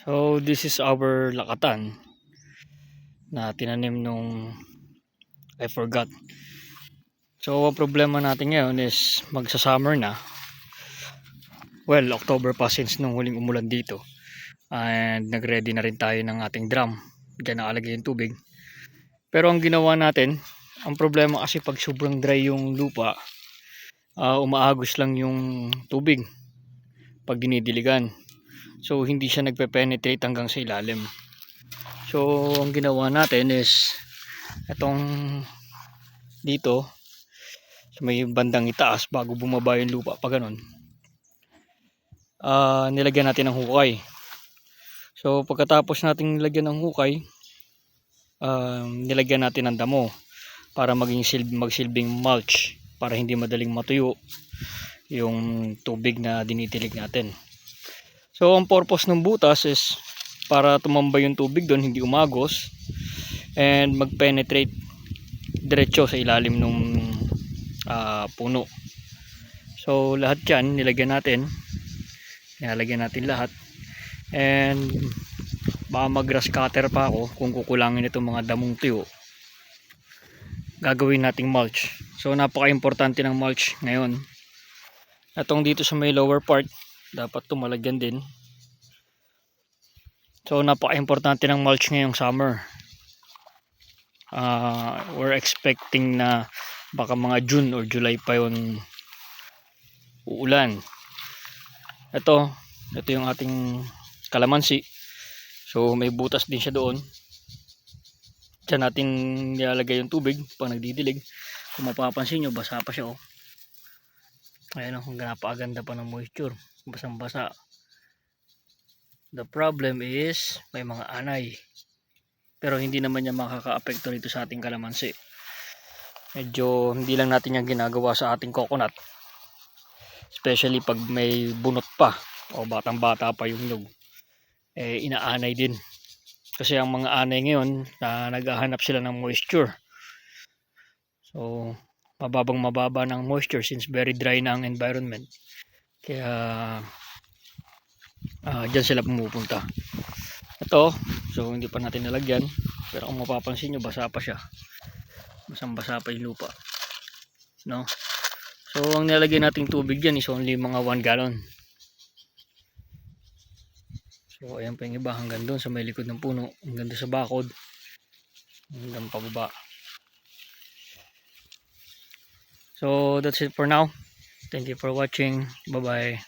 So this is our lakatan na tinanim nung I forgot. So ang problema natin ngayon is magsa-summer na. Well, October pa since nung huling umulan dito. And nag-ready na rin tayo ng ating drum. Diyan nakalagay yung tubig. Pero ang ginawa natin, ang problema kasi pag sobrang dry yung lupa, ah, umaagos lang yung tubig pag dinidiligan. So hindi siya nagpe-penetrate hanggang sa ilalim. So ang ginawa natin is itong dito sa may bandang itaas bago bumaba yung lupa pa ganun. ah nilagyan natin ng hukay. So pagkatapos nating nilagyan ng hukay, um, nilagyan natin ng damo para maging silb magsilbing mulch para hindi madaling matuyo yung tubig na dinitilig natin. So ang purpose ng butas is para tumambay yung tubig doon, hindi umagos and mag-penetrate diretso sa ilalim ng puno. So lahat 'yan nilagyan natin. Nilalagyan natin lahat. And baka mag-grass cutter pa ako kung kukulangin itong mga damong tuyo. Gagawin nating mulch. So napaka-importante ng mulch ngayon. Atong dito sa may lower part, dapat tumalagyan din. So napaka-importante ng mulch ngayong summer. Ah, we're expecting na baka mga June or July pa yon uulan. Ito, ito yung ating kalamansi. So may butas din siya doon. Diyan natin nilalagay yung tubig pag nagdidilig. Kung mapapansin nyo, basa pa siya oh. Ayan oh, napakaganda pa ng moisture. Basang basa. The problem is, may mga anay. Pero hindi naman niya makaka-apekto rito sa ating kalamansi. Medyo hindi lang natin yung ginagawa sa ating coconut. Especially pag may bunot pa o batang bata pa yung nyug. Eh, inaanay din. Kasi ang mga anay ngayon, na naghahanap sila ng moisture. So, mababang mababa ng moisture since very dry na ang environment. Kaya, ah dyan sila pumupunta. Ito, so hindi pa natin nalagyan. Pero kung mapapansin nyo, basa pa siya. Basang basa pa yung lupa. No? So, ang nilagay nating tubig dyan is only mga 1 gallon. So, ayan pa yung iba hanggang doon sa may likod ng puno. Hanggang doon sa bakod. Hanggang pababa. So, that's it for now. Thank you for watching. Bye-bye.